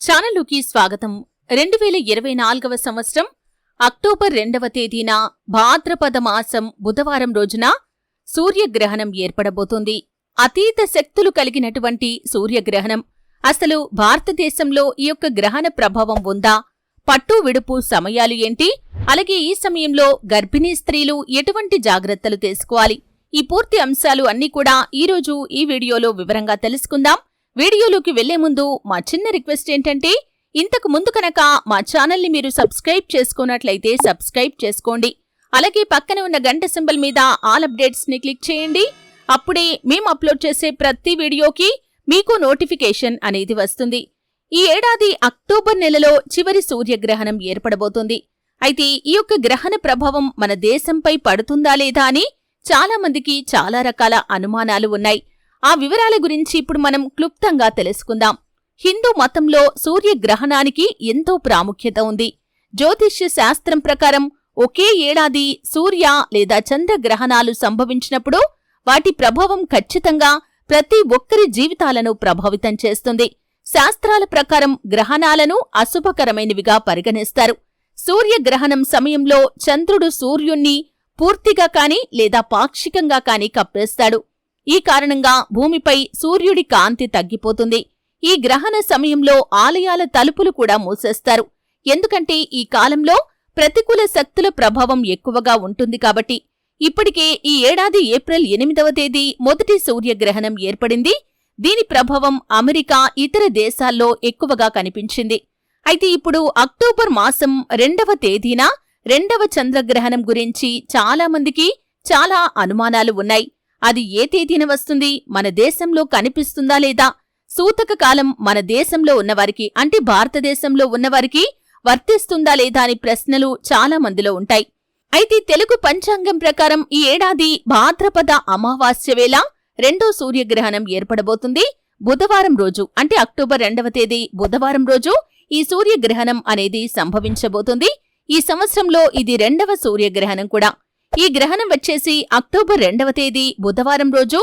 ఛానల్లోకి స్వాగతం. రెండు వేల ఇరవై నాలుగవ సంవత్సరం అక్టోబర్ రెండవ తేదీన భాద్రపద మాసం బుధవారం రోజున సూర్యగ్రహణం ఏర్పడబోతుంది. అతీత శక్తులు కలిగినటువంటి సూర్యగ్రహణం. అసలు భారతదేశంలో ఈ యొక్క గ్రహణ ప్రభావం ఉందా? పట్టు విడుపు సమయాలు ఏంటి? అలాగే ఈ సమయంలో గర్భిణీ స్త్రీలు ఎటువంటి జాగ్రత్తలు తీసుకోవాలి? ఈ పూర్తి అంశాలు అన్నీ కూడా ఈరోజు ఈ వీడియోలో వివరంగా తెలుసుకుందాం. వీడియోలోకి వెళ్ళే ముందు మా చిన్న రిక్వెస్ట్ ఏంటంటే ఇంతకు ముందు కనుక మా ఛానల్ని మీరు సబ్స్క్రైబ్ చేసుకున్నట్లయితే సబ్స్క్రైబ్ చేసుకోండి. అలాగే పక్కన ఉన్న గంట సింబల్ మీద ఆల్ అప్డేట్స్ని క్లిక్ చేయండి. అప్పుడే మేము అప్లోడ్ చేసే ప్రతి వీడియోకి మీకు నోటిఫికేషన్ అనేది వస్తుంది. ఈ ఏడాది అక్టోబర్ నెలలో చివరి సూర్యగ్రహణం ఏర్పడబోతుంది. అయితే ఈ యొక్క గ్రహణ ప్రభావం మన దేశంపై పడుతుందా లేదా అని చాలా మందికి చాలా రకాల అనుమానాలు ఉన్నాయి. ఆ వివరాల గురించి ఇప్పుడు మనం క్లుప్తంగా తెలుసుకుందాం. హిందూ మతంలో సూర్యగ్రహణానికి ఎంతో ప్రాముఖ్యత ఉంది. జ్యోతిష్య శాస్త్రం ప్రకారం ఒకే ఏడాది సూర్య లేదా చంద్రగ్రహణాలు సంభవించినప్పుడు వాటి ప్రభావం ఖచ్చితంగా ప్రతి ఒక్కరి జీవితాలను ప్రభావితం చేస్తుంది. శాస్త్రాల ప్రకారం గ్రహణాలను అశుభకరమైనవిగా పరిగణిస్తారు. సూర్యగ్రహణం సమయంలో చంద్రుడు సూర్యుణ్ణి పూర్తిగా కాని లేదా పాక్షికంగా కాని కప్పేస్తాడు. ఈ కారణంగా భూమిపై సూర్యుడి కాంతి తగ్గిపోతుంది. ఈ గ్రహణ సమయంలో ఆలయాల తలుపులు కూడా మూసేస్తారు. ఎందుకంటే ఈ కాలంలో ప్రతికూల శక్తుల ప్రభావం ఎక్కువగా ఉంటుంది కాబట్టి ఇప్పటికే ఈ ఏడాది ఏప్రిల్ ఎనిమిదవ తేదీ మొదటి సూర్యగ్రహణం ఏర్పడింది. దీని ప్రభావం అమెరికా ఇతర దేశాల్లో ఎక్కువగా కనిపించింది. అయితే ఇప్పుడు అక్టోబర్ మాసం రెండవ తేదీన రెండవ చంద్రగ్రహణం గురించి చాలా మందికి చాలా అనుమానాలు ఉన్నాయి. అది ఏ తేదీన వస్తుంది? మన దేశంలో కనిపిస్తుందా లేదా? సూతక కాలం మన దేశంలో ఉన్నవారికి అంటే భారతదేశంలో ఉన్నవారికి వర్తిస్తుందా లేదా అని ప్రశ్నలు చాలా మందిలో ఉంటాయి. అయితే తెలుగు పంచాంగం ప్రకారం ఈ ఏడాది భాద్రపద అమావాస్య వేళ రెండో సూర్యగ్రహణం ఏర్పడబోతుంది. బుధవారం రోజు అంటే అక్టోబర్ రెండవ తేదీ బుధవారం రోజు ఈ సూర్యగ్రహణం అనేది సంభవించబోతుంది. ఈ సంవత్సరంలో ఇది రెండవ సూర్యగ్రహణం కూడా. ఈ గ్రహణం వచ్చేసి అక్టోబర్ రెండవ తేదీ బుధవారం రోజు.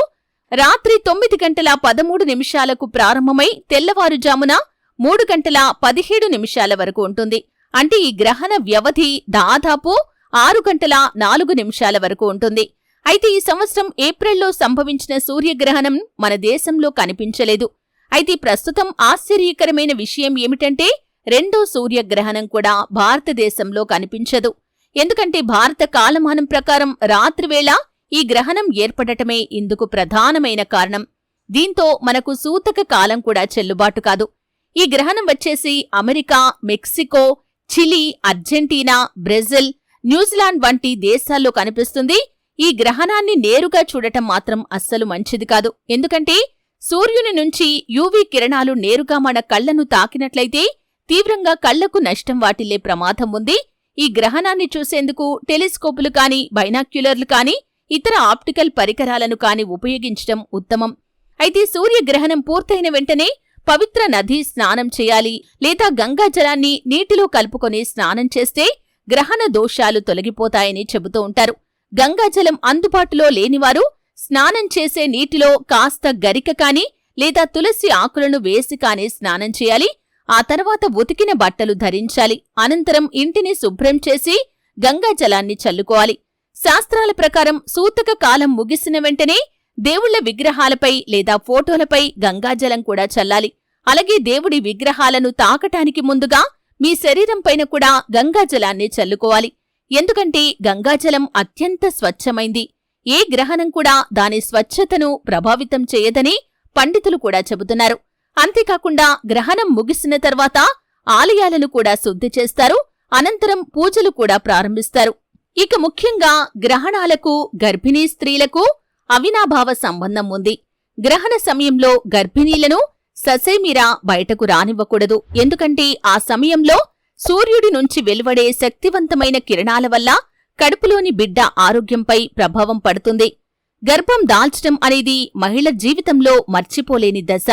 రాత్రి తొమ్మిది గంటల పదమూడు నిమిషాలకు ప్రారంభమై తెల్లవారుజామున మూడు గంటల పదిహేడు నిమిషాల వరకు ఉంటుంది. అంటే ఈ గ్రహణ వ్యవధి దాదాపు ఆరు గంటల నాలుగు నిమిషాల వరకు ఉంటుంది. అయితే ఈ సంవత్సరం ఏప్రిల్లో సంభవించిన సూర్యగ్రహణం మన దేశంలో కనిపించలేదు. అయితే ప్రస్తుతం ఆశ్చర్యకరమైన విషయం ఏమిటంటే రెండో సూర్యగ్రహణం కూడా భారతదేశంలో కనిపించదు. ఎందుకంటే భారత కాలమానం ప్రకారం రాత్రివేళ ఈ గ్రహణం ఏర్పడటమే ఇందుకు ప్రధానమైన కారణం. దీంతో మనకు సూతక కాలం కూడా చెల్లుబాటు కాదు. ఈ గ్రహణం వచ్చేసి America Mexico Chile Argentina Brazil New Zealand వంటి దేశాల్లో కనిపిస్తుంది. ఈ గ్రహణాన్ని నేరుగా చూడటం మాత్రం అస్సలు మంచిది కాదు. ఎందుకంటే సూర్యుని నుంచి యూవీ కిరణాలు నేరుగా మన కళ్ళను తాకినట్లయితే తీవ్రంగా కళ్ళకు నష్టం వాటిల్లే ప్రమాదం ఉంది. ఈ గ్రహణాన్ని చూసేందుకు టెలిస్కోపులు కాని బైనాక్యులర్లు కాని ఇతర ఆప్టికల్ పరికరాలను కాని ఉపయోగించటం ఉత్తమం. అయితే సూర్యగ్రహణం పూర్తయిన వెంటనే పవిత్ర నది స్నానం చేయాలి లేదా గంగా జలాన్ని నీటిలో కలుపుకొని స్నానం చేస్తే గ్రహణ దోషాలు తొలగిపోతాయని చెబుతూ ఉంటారు. గంగాజలం అందుబాటులో లేనివారు స్నానం చేసే నీటిలో కాస్త గరిక కాని లేదా తులసి ఆకులను వేసి కాని స్నానం చేయాలి ఆ తర్వాత ఉతికిన బట్టలు ధరించాలి. అనంతరం ఇంటిని శుభ్రం చేసి గంగాజలాన్ని చల్లుకోవాలి. శాస్త్రాల ప్రకారం సూతక కాలం ముగిసిన వెంటనే దేవుళ్ళ విగ్రహాలపై లేదా ఫోటోలపై గంగాజలం కూడా చల్లాలి. అలాగే దేవుడి విగ్రహాలను తాకటానికి ముందుగా మీ శరీరంపైన కూడా గంగాజలాన్ని చల్లుకోవాలి. ఎందుకంటే గంగాజలం అత్యంత స్వచ్ఛమైంది. ఏ గ్రహణం కూడా దాని స్వచ్ఛతను ప్రభావితం చేయదని పండితులు కూడా చెబుతున్నారు. అంతేకాకుండా గ్రహణం ముగిసిన తర్వాత ఆలయాలను కూడా శుద్ధి చేస్తారు అనంతరం పూజలు కూడా ప్రారంభిస్తారు. ఇక ముఖ్యంగా గ్రహణాలకు గర్భిణీ స్త్రీలకు అవినాభావ సంబంధం ఉంది. గ్రహణ సమయంలో గర్భిణీలను ససేమిరా బయటకు రానివ్వకూడదు. ఎందుకంటే ఆ సమయంలో సూర్యుడి నుంచి వెలువడే శక్తివంతమైన కిరణాల వల్ల కడుపులోని బిడ్డ ఆరోగ్యంపై ప్రభావం పడుతుంది. గర్భం దాల్చడం అనేది మహిళ జీవితంలో మర్చిపోలేని దశ.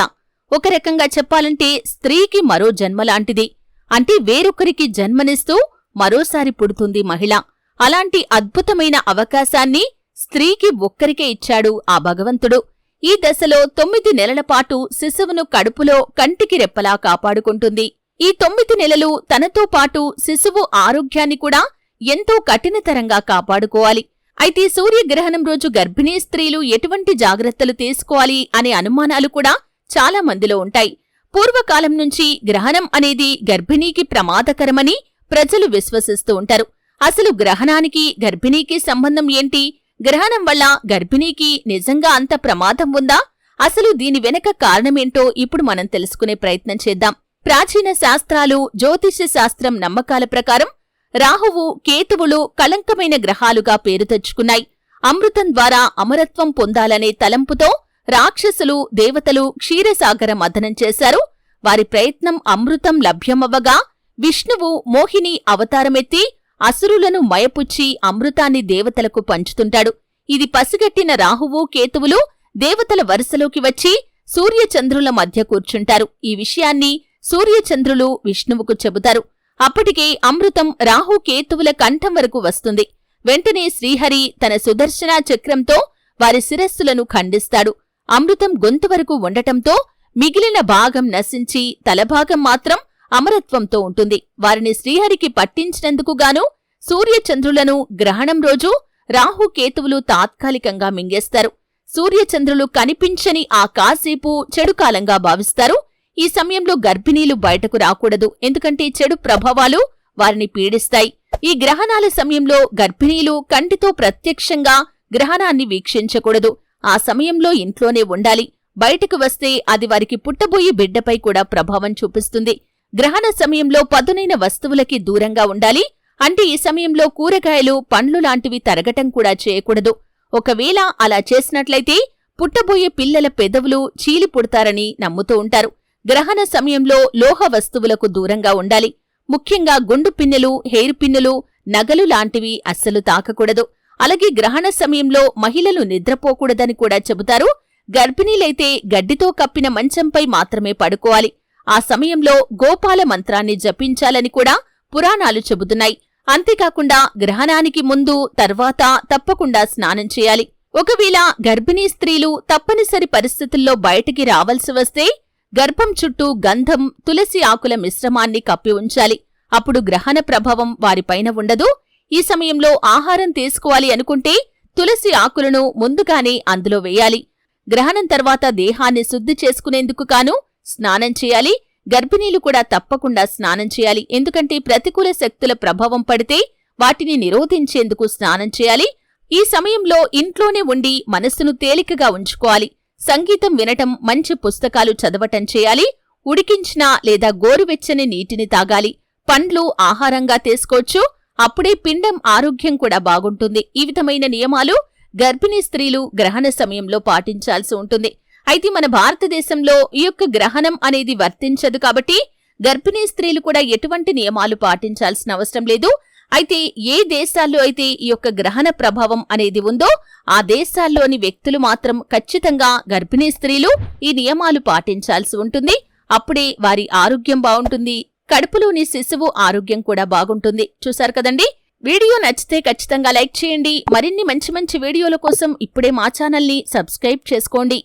ఒక రకంగా చెప్పాలంటే స్త్రీకి మరో జన్మలాంటిది అంటే వేరొకరికి జన్మనిస్తూ మరోసారి పుడుతుంది మహిళ. అలాంటి అద్భుతమైన అవకాశాన్ని స్త్రీకి ఒక్కరికే ఇచ్చాడు ఆ భగవంతుడు. ఈ దశలో తొమ్మిది నెలల పాటు శిశువును కడుపులో కంటికి రెప్పలా కాపాడుకుంటుంది. ఈ తొమ్మిది నెలలు తనతో పాటు శిశువు ఆరోగ్యాన్ని కూడా ఎంతో కఠినతరంగా కాపాడుకోవాలి. అయితే సూర్యగ్రహణం రోజు గర్భిణీ స్త్రీలు ఎటువంటి జాగ్రత్తలు తీసుకోవాలి అనే అనుమానాలు కూడా చాలా మందిలో ఉంటాయి. పూర్వకాలం నుంచి గ్రహణం అనేది గర్భిణీకి ప్రమాదకరమని ప్రజలు విశ్వసిస్తూ ఉంటారు. అసలు గ్రహణానికి గర్భిణీకి సంబంధం ఏంటి? గ్రహణం వల్ల గర్భిణీకి నిజంగా అంత ప్రమాదం ఉందా? అసలు దీని వెనక కారణమేంటో ఇప్పుడు మనం తెలుసుకునే ప్రయత్నం చేద్దాం. ప్రాచీన శాస్త్రాలు జ్యోతిష్య శాస్త్రం నమ్మకాల ప్రకారం రాహువు కేతువులు కలంకమైన గ్రహాలుగా పేరు తెచ్చుకున్నాయి. అమృతం ద్వారా అమరత్వం పొందాలనే తలంపుతో రాక్షసులు దేవతలు క్షీరసాగర మథనం చేశారు. వారి ప్రయత్నం అమృతం లభ్యమవ్వగా విష్ణువు మోహిని అవతారమెత్తి అసురులను మయపుచ్చి అమృతాన్ని దేవతలకు పంచుతుంటాడు. ఇది పసిగట్టిన రాహువు కేతువులు దేవతల వరుసలోకి వచ్చి సూర్యచంద్రుల మధ్య కూర్చుంటారు. ఈ విషయాన్ని సూర్యచంద్రులు విష్ణువుకు చెబుతారు. అప్పటికే అమృతం రాహు కేతువుల కంఠం వరకు వస్తుంది. వెంటనే శ్రీహరి తన సుదర్శన చక్రంతో వారి శిరస్సులను ఖండిస్తాడు. అమృతం గొంతు వరకు ఉండటంతో మిగిలిన భాగం నశించి తలభాగం మాత్రం అమరత్వంతో ఉంటుంది. వారిని శ్రీహరికి పట్టించినందుకు గాను సూర్యచంద్రులను గ్రహణం రోజు రాహు కేతువులు తాత్కాలికంగా మింగేస్తారు. సూర్యచంద్రులు కనిపించని ఆ కాసేపు చెడుకాలంగా భావిస్తారు. ఈ సమయంలో గర్భిణీలు బయటకు రాకూడదు. ఎందుకంటే చెడు ప్రభావాలు వారిని పీడిస్తాయి. ఈ గ్రహణాల సమయంలో గర్భిణీలు కంటితో ప్రత్యక్షంగా గ్రహణాన్ని వీక్షించకూడదు. ఆ సమయంలో ఇంట్లోనే ఉండాలి. బయటకు వస్తే అది వారికి పుట్టబోయే బిడ్డపై కూడా ప్రభావం చూపిస్తుంది. గ్రహణ సమయంలో పదునైన వస్తువులకి దూరంగా ఉండాలి. అంటే ఈ సమయంలో కూరగాయలు పండ్లు లాంటివి తరగటం కూడా చేయకూడదు. ఒకవేళ అలా చేసినట్లయితే పుట్టబోయే పిల్లల పెదవులు చీలి పుడతారని నమ్ముతూ ఉంటారు. గ్రహణ సమయంలో లోహ వస్తువులకు దూరంగా ఉండాలి. ముఖ్యంగా గుండు పిన్నెలు హెయిర్ పిన్నులు నగలు లాంటివి అస్సలు తాకకూడదు. అలాగే గ్రహణ సమయంలో మహిళలు నిద్రపోకూడదని కూడా చెబుతారు. గర్భిణీలైతే గడ్డితో కప్పిన మంచంపై మాత్రమే పడుకోవాలి. ఆ సమయంలో గోపాల మంత్రాన్ని జపించాలని కూడా పురాణాలు చెబుతున్నాయి. అంతేకాకుండా గ్రహణానికి ముందు తర్వాత తప్పకుండా స్నానం చేయాలి. ఒకవేళ గర్భిణీ స్త్రీలు తప్పనిసరి పరిస్థితుల్లో బయటికి రావలసి వస్తే గర్భం చుట్టూ గంధం తులసి ఆకుల మిశ్రమాన్ని కప్పి ఉంచాలి. అప్పుడు గ్రహణ ప్రభావం వారిపైన ఉండదు. ఈ సమయంలో ఆహారం తీసుకోవాలి అనుకుంటే తులసి ఆకులను ముందుగానే అందులో వేయాలి. గ్రహణం తర్వాత దేహాన్ని శుద్ధి చేసుకునేందుకు కాను స్నానం చేయాలి. గర్భిణీలు కూడా తప్పకుండా స్నానం చేయాలి. ఎందుకంటే ప్రతికూల శక్తుల ప్రభావం పడితే వాటిని నిరోధించేందుకు స్నానం చేయాలి. ఈ సమయంలో ఇంట్లోనే ఉండి మనస్సును తేలికగా ఉంచుకోవాలి. సంగీతం వినటం మంచి పుస్తకాలు చదవటం చేయాలి. ఉడికించిన లేదా గోరువెచ్చని నీటిని తాగాలి. పండ్లు ఆహారంగా తీసుకోవచ్చు. అప్పుడే పిండం ఆరోగ్యం కూడా బాగుంటుంది. ఈ విధమైన నియమాలు గర్భిణీ స్త్రీలు గ్రహణ సమయంలో పాటించాల్సి ఉంటుంది. అయితే మన భారతదేశంలో ఈ యొక్క గ్రహణం అనేది వర్తించదు కాబట్టి గర్భిణీ స్త్రీలు కూడా ఎటువంటి నియమాలు పాటించాల్సిన అవసరం లేదు. అయితే ఏ దేశాల్లో అయితే ఈ యొక్క గ్రహణ ప్రభావం అనేది ఉందో ఆ దేశాల్లోని వ్యక్తులు మాత్రం ఖచ్చితంగా గర్భిణీ స్త్రీలు ఈ నియమాలు పాటించాల్సి ఉంటుంది. అప్పుడే వారి ఆరోగ్యం బాగుంటుంది. కడుపులోని శిశువు ఆరోగ్యం కూడా బాగుంటుంది. చూశారు కదండి? వీడియో నచ్చితే ఖచ్చితంగా లైక్ చేయండి. మరిన్ని మంచి మంచి వీడియోల కోసం ఇప్పుడే మా ఛానల్ని సబ్స్క్రైబ్ చేసుకోండి.